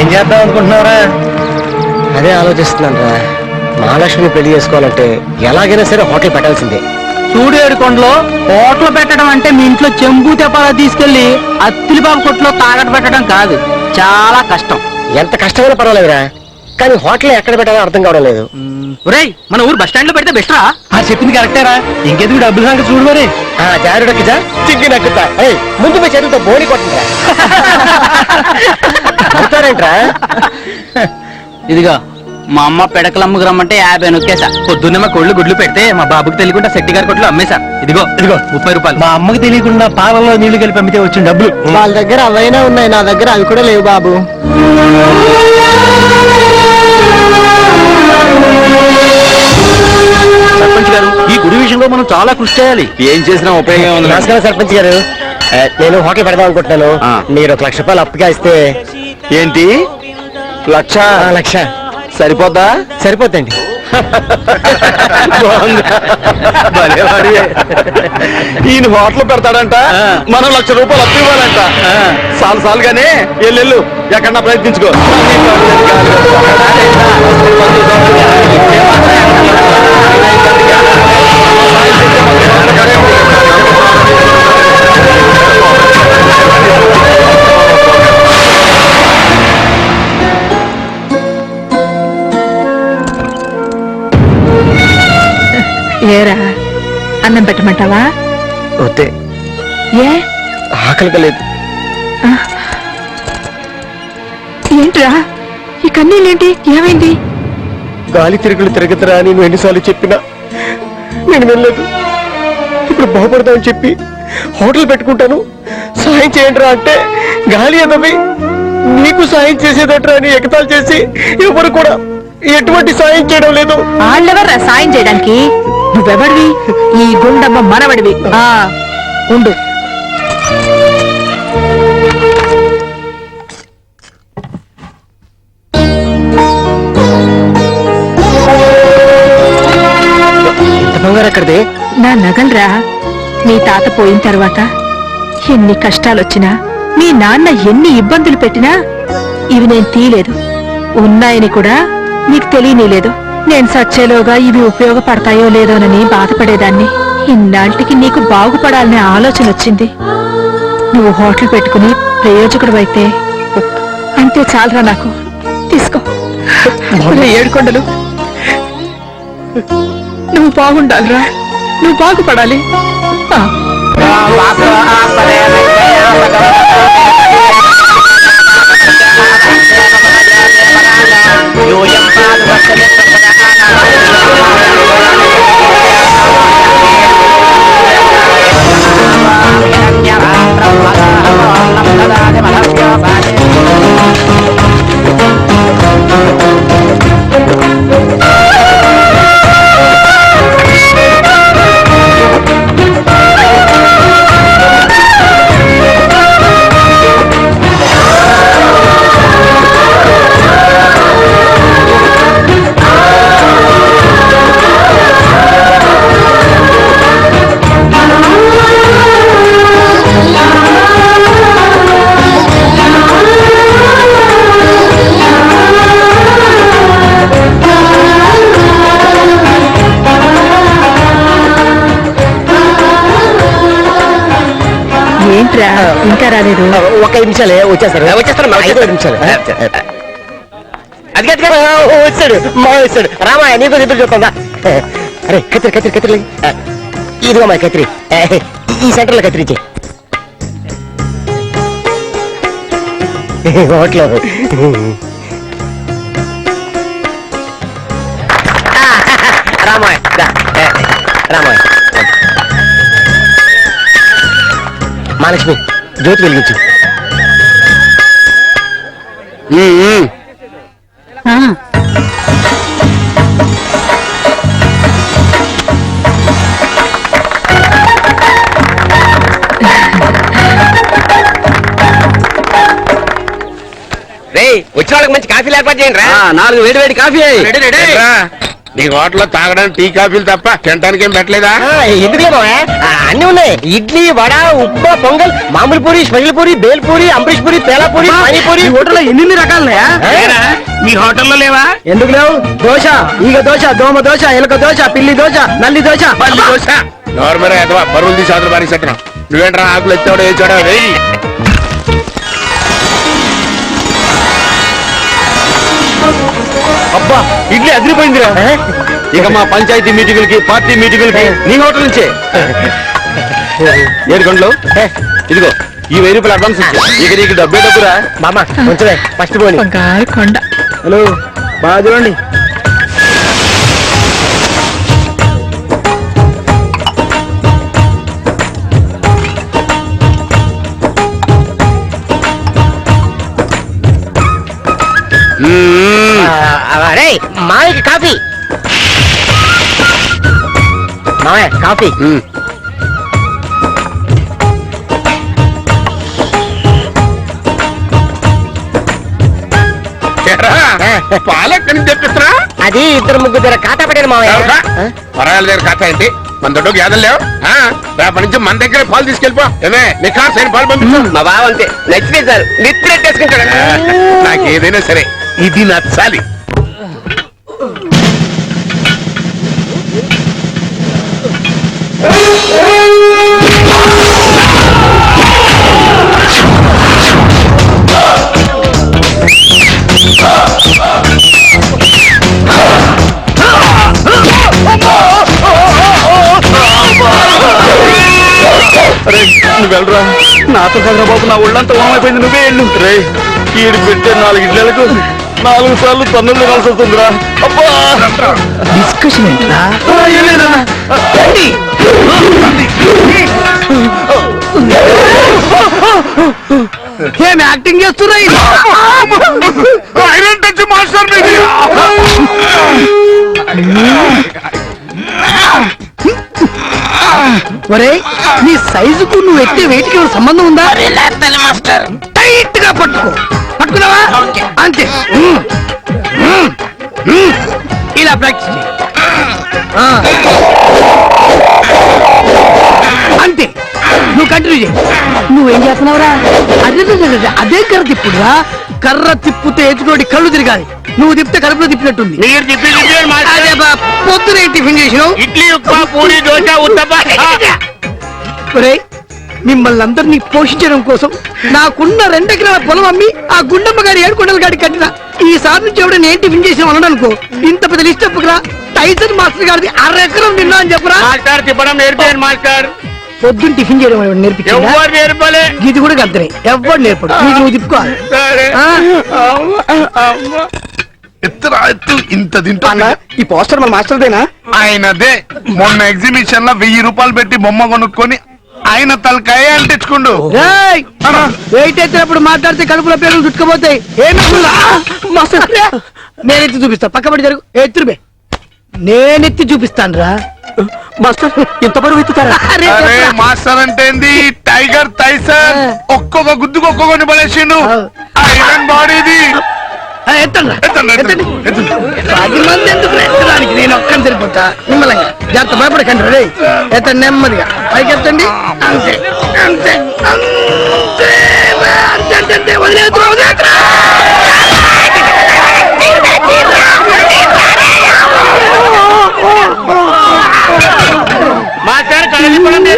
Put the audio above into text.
ఏం చేద్దాం అనుకుంటున్నారా అదే ఆలోచిస్తున్నాను రా. మహాలక్ష్మిని పెళ్ళి చేసుకోవాలంటే ఎలాగైనా సరే హోటల్ పెట్టాల్సిందే. చూడేడు కొండలో హోటల్ పెట్టడం అంటే మీ ఇంట్లో చెంబు తెప్పాల తీసుకెళ్ళి అత్తిలిబాబు కొట్లో తాగట పెట్టడం కాదు. చాలా కష్టం. ఎంత కష్టమైనా పర్వాలేదురా. కానీ హోటల్ ఎక్కడ పెట్టాలో అర్థం కావడం లేదు. ఒరేయ్ మన ఊరు బస్ స్టాండ్లో పెడితే బెస్ట్ రా ఆ చెప్పింది కరెక్టేరా ఇంకెందుకు డబ్బులు సంగతి చూడు మరి. ఆ జారుడకిజా చిగ్గి నక్కుతా. ఏయ్, ముందు పోయి చేతులతో బోని కొట్టండిరా. అవుతారేంట్రా ఇదిగో మా అమ్మ పెడకలమ్మకు రమ్మంటే యాభై నొక్కేసా. పొద్దున్నే మా కొళ్ళు గుడ్లు పెడితే మా బాబుకి తెలియకుండా శెట్టి గారి కొట్లు అమ్మేశా ఇదిగో ఇదిగో ముప్పై రూపాయలు. మా అమ్మకి తెలియకుండా పాలలో నీళ్ళు కలిపి అమ్మితే వచ్చిన డబ్బులు. వాళ్ళ దగ్గర అవైనా ఉన్నాయి నా దగ్గర అవి కూడా లేవు బాబు. సర్పంచ్ గారు ఈ గుడి విషయంలో మనం చాలా కృషి చేయాలి. ఏం చేసినా ఉపయోగం ఉంది నమస్కారం సర్పంచ్ గారు. నేను హోటల్ పెడదాం అనుకుంటున్నాను. ఆ. మీరు ఒక లక్ష రూపాయలు అప్పుగా ఇస్తే ఏంటి? లక్ష? ఆ, లక్ష. సరిపోద్దా? సరిపోద్దండి. ఈయన హోటల్ పెడతాడంట మనం లక్ష రూపాయలు అప్పు ఇవ్వాలంట. సాలు సాలుగానే ఎల్లెళ్ళు ఎక్కడన్నా ప్రయత్నించుకో. పెట్టమంటావా? వద్దే. ఏ? ఆకలిగా లేదు ఏంట్రా? ఈ కన్నీళ్ళేంటి? ఏమైంది? గాలి తిరుగులు తిరగదురా అని నువ్వు ఎన్నిసార్లు చెప్పినా? నేను వెళ్ళలేదు ఇప్పుడు బాగుపడతామని చెప్పి హోటల్ పెట్టుకుంటాను. సాయం చేయండి అంటే గాలి ఎదవి నీకు సాయం చేసేదట్రా అని ఎగతాలు చేసి ఎవరు కూడా ఎటువంటి సాయం చేయడం లేదు. వాళ్ళెవర్రా సాయం చేయడానికి? నువ్వెవడివి? ఈ గుండమ్మ మనవడివి. ఆ ఉండు. బంగారు ఎక్కడిది నా నగలరా మీ తాత పోయిన తర్వాత ఎన్ని కష్టాలొచ్చినా మీ నాన్న ఎన్ని ఇబ్బందులు పెట్టినా ఇవి నేను తీయలేదు. ఉన్నాయని కూడా నీకు తెలియనీలేదు. నేను సచ్చేలోగా ఇవి ఉపయోగపడతాయో లేదోనని బాధపడేదాన్ని. ఇన్నాళ్ళకి నీకు బాగుపడాలనే ఆలోచన వచ్చింది. నువ్వు హోటల్ పెట్టుకుని ప్రయోజకుడు అంతే చాలరా నాకు. తీసుకో. ఏడుకొండలు నువ్వు బాగుండాలిరా. నువ్వు బాగుపడాలి. yo yang palu wasalit sa kadaanan ఏంట్రా? ఇంకా రాలేదు. ఒక నిమిషాలే వచ్చేస్తారు. వచ్చేస్తారు ఐదు నిమిషాలు. అది అది వచ్చాడు. మా వచ్చాడు. రామా నీకు ఎదురు చూస్తుందా? అరే కత్తిరి కత్తిరి కత్తిరి. ఇదిగో మా కత్తిరి. ఈ సెంటర్లో కత్తిరించి హోటల్ రామాయ్ రామాయ్ మహాలక్ష్మి జ్యోతి వెలిగించు. రే వచ్చిన వాళ్ళకి మంచి కాఫీలు ఏర్పాటు చేయండి రా నాలుగు వేడి వేడి కాఫీ రెడీ, రెడీ. నీ హోటల్లో తాగడానికి టీ కాఫీలు తప్ప తినడానికి ఏం పెట్టలేదా? ఎందుకులే బావా? అన్ని ఉన్నాయి. ఇడ్లీ వడ ఉప్మా పొంగల్ మామూలు పూరి స్పెషల్ పూరి బేల్ పూరి అంబరీష్ పూరి పేలాపూరి పానీపూరి హోటల్లో ఎన్ని రకాలున్నాయా? మీ హోటల్లో లేవా? ఎందుకు లేవు? దోశ ఈగ దోశ దోమ దోశ ఎలక దోశ పిల్లి దోశ నల్లి దోశ. మళ్ళీ దోశ. నోర్మరా ఎదవా బరువులు తీసి అవతల పారేసెట్టడం నువ్వేంట్రా ఆకులు ఎత్తాడు వెయ్యి. అబ్బా ఇడ్లీ అదిరిపోయిందిరా. ఇక మా పంచాయతీ మీటింగులకి పార్టీ మీటింగులకి నీ హోటల్ నుంచే. ఏడు గంటలు? ఇదిగో ఈ వెయ్యి రూపాయలు అడ్వాన్స్ ఇచ్చా. ఇక నీకు డబ్బే డబ్బురా. మామ కొంచెమే ఫస్ట్ పోని. హలో బాగా చూడండి మామయ్య కాఫీ. ఉమ్. ఏరా, పాలు ఎక్కడి నుంచి తెప్పిస్తున్నా? అది ఇద్దరు ముగ్గురు దగ్గర ఖాతా పెట్టాను మామయ్య పరాయాల దగ్గర కథ ఏంటి? మన దొడ్డు గ్యాదలు లేవు. ఆ, రేపటి నుంచి మన దగ్గర పాలు తీసుకెళ్ళిపో. ఏమే నిఖార్స్ అయిన పాలు పంపించు. మా బావ అంతే. నచ్చితే సార్ నెత్తినెట్టేసుకుంటాడు నాకు ఏదైనా సరే ఇది నచ్చాలి వెళ్ళరా? నాతో కదరా బాబు నా ఒళ్ళంతా ఓమైపోయింది నువ్వే వెళ్ళు. రే ఈడు పెట్టే నాలుగు ఇడ్లకు నాలుగు సార్లు తన్నులు తినాల్సి వస్తుందిరా. అబ్బా! డిస్కషన్ ఏంట్రా? ఆ, ఏం యాక్టింగ్ చేస్తున్నా ఐరన్ టచ్ మాస్టర్ మీది. ఒరే నీ సైజుకు నువ్వు ఎత్తే వెయిట్కి ఏమైనా సంబంధం ఉందా? టైట్గా పట్టుకో. పట్టుకున్నావా? అంతే. ఇలా ప్రాక్టీస్ చేయి. కంటిన్యూ చేయి. నువ్వేం చేస్తున్నావురా? అదే అదే, కర్ర తిప్పుడురా. కర్ర తిప్పితే ఎదుటోడి కళ్ళు తిరగాలి. నువ్వు తిప్పితే కడుపులో తిప్పినట్టుంది. మీరు బా, పొద్దునే టిఫిన్ చేసినావు. ఇడ్లీ ఉప్మా పూరి దోశ ఉత్తప్ప. ఒరేయ్ మిమ్మల్ని అందరినీ పోషించడం కోసం నాకున్న రెండెకరాల పొలం అమ్మి ఆ గుండమ్మ గారి ఏడుకొండల గాడి కట్టిన. ఈసారి నుంచి ఎవడైనా ఏం టిఫిన్ చేసిన అనడం అనుకో ఇంత పెద్ద లిస్ట్ చెప్పుకురా. టైసన్ మాస్టర్ గారిది అర ఎకరం తిన్నా అని చెప్పరా. మాస్టర్ తిప్పడం నేర్పాను మాస్టర్. పొద్దున్న టిఫిన్ చేయడం నేర్పించిందా? ఎవరు నేర్పలే? ఇది కూడా గద్దరే ఎవ్వడు నేర్పడు? నీకు నువ్వు తిప్పుకోవాలి సరే. ఆ? ఎత్తురా ఎత్తు ఇంత తింటా. ఈ పోస్టర్ మన మాస్టర్దేనా? ఆయనదే. మొన్న ఎగ్జిబిషన్లో వెయ్యి రూపాయలు పెట్టి బొమ్మ కొనుక్కొని ఆయన తలకాయ అంటించుకుండు. ఏయ్! వెయిట్ ఎత్తినప్పుడు మాట్లాడితే కడుపులో పేర్లు చుట్టుకుపోతాయి. ఏమి మాస్టర్. నేను ఎత్తి చూపిస్తా పక్కపడి జరుగు. ఎత్తురుబే నేనెత్తి చూపిస్తాను రా మాస్టర్ ఇంత బరువు ఎత్తుతారా? మాస్టర్ అంటే ఏంది? టైగర్ టైసన్ ఒక్కొక్క గుద్దుకు ఒక్కొక్కని పడేసిండు. ఐరన్ బాడీది. మంది ఎందుకు ఎత్తడానికి? నేను ఒక్కని సరిపోతా. నిమ్మలంగా. జాగ్రత్త భయపడకండి రే ఎత్తండి నెమ్మదిగా. పైకి ఎత్తండి. అంతే అంతే குழந்தை